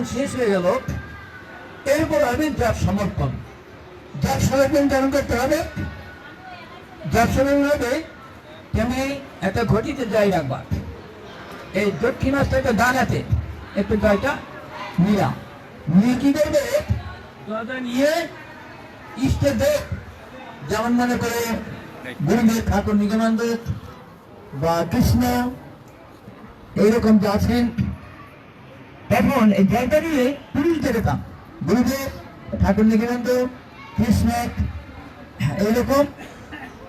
যখন শেষ হয়ে গেল, এরপর আমি যার সমর্পণ। যার সমর্পণ কেন করতে হবে? যার সমর্পণ হবে, তুমি একটা ঘটিতে যাই রাখবা। এই দক্ষিণ হস্তে ডান হাতে, একটু জয়টা নিয়া নিয়ে কি করবে? নিয়ে ইষ্টে দেব যেমন মনে করে গুরুদেব ঠাকুর নিগমানন্দ বা কৃষ্ণ, এইরকম যে আছেন তখন এই জয়টা নিয়ে পুরুষ দেবতা গুরুদেব ঠাকুর নিগমানন্দ কৃষ্ণ এইরকম।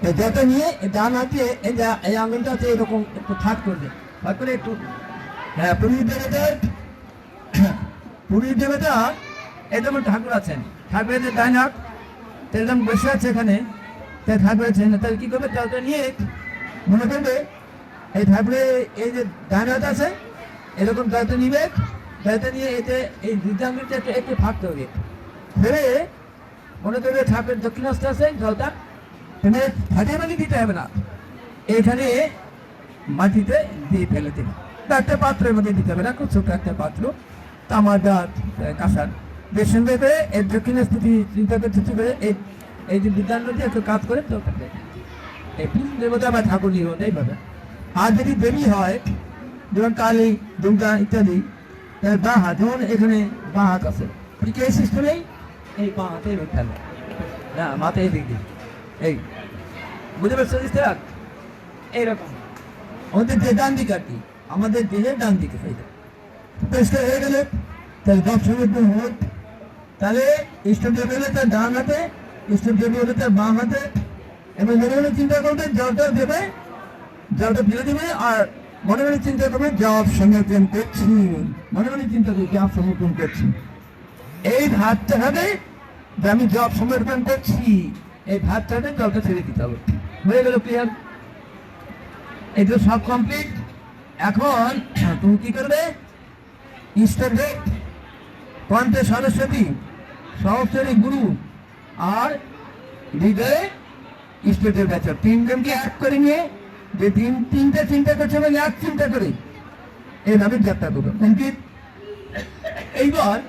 এই জয়টা নিয়ে ডান হাতে, এই আঙুলটাতে এরকম একটু থাক করবে। থাক করে একটু হ্যাঁ পুরুষ দেবতার পুরীর দেবতা এরকম ঠাকুর আছেন, ঠাকুরের যে ডাইন হাত এরকম বসে আছে এখানে তাই ঠাকুর আছেন তাহলে কি করবে? তাহলে নিয়ে মনে করবে, এই ঠাকুরের এই যে ডাইন হাত আছে, এরকম দায়িত্ব নিবে। দায়িত্ব নিয়ে এতে এই বৃদ্ধাঙ্গিটা একটু একটু ফাঁকতে হবে ফেরে মনে করবে ঠাকুরের দক্ষিণাস্তে আছে, জলটা। এখানে ফাটিয়ে মাটি দিতে হবে না। এখানে মাটিতে দিয়ে ফেলে দেবে একটা পাত্রের মধ্যে দিতে হবে না, খুব ছোট একটা পাত্র। তামার ডাট কাঁসার। বেশ সুন্দর এর দক্ষিণ স্থিতি চিন্তা করে চিন্তা এই এই যে বিদ্যান একটু কাজ করে তো এই দেবতা বা ঠাকুর নিয়ে এইভাবে। আর যদি দেবী হয়, যেমন কালী, দুর্গা ইত্যাদি তার বা হাত, যেমন এখানে বা হাত আছে। ঠিক এই সিস্টেমেই এই? বা হাতে রাখতে হবে না মাথায় দিক দিই এই, বুঝতে পারছ দিতে এইরকম। আমাদের যে ডান দিক আর কি। আমাদের দেহের ডান দিকে সেইটা পরিষ্কার হয়ে গেলে তাহলে দশ সমর্পণ হোক তাহলে ইষ্টদেব হলে তার ডান হাতে ইষ্টদেব হলে তার বাম হাতে। এবং মনে মনে চিন্তা করবে জলটা দেবে, জলটা ফেলে দেবে আর মনে মনে চিন্তা করবে জব সমর্পণ করছি মনে মনে চিন্তা করবে জব সমর্পণ করছি এই ভাতটা হবে যে আমি জব সমর্পণ করছি এই ভাতটা হবে জলটা ছেড়ে দিতে হবে। হয়ে গেল ক্লিয়ার এই তো সব কমপ্লিট এখন তুমি কি করবে? ইস্টার ডেট পঞ্চে সরস্বতী সরস্বতী গুরু আর হৃদয়ে ইষ্টদেব বেচার তিনজনকে এক করে নিয়ে যে দিন তিনটা চিন্তা করছে আমি এক চিন্তা করে। নামের যাত্রা করবে। কমপ্লিট এইবার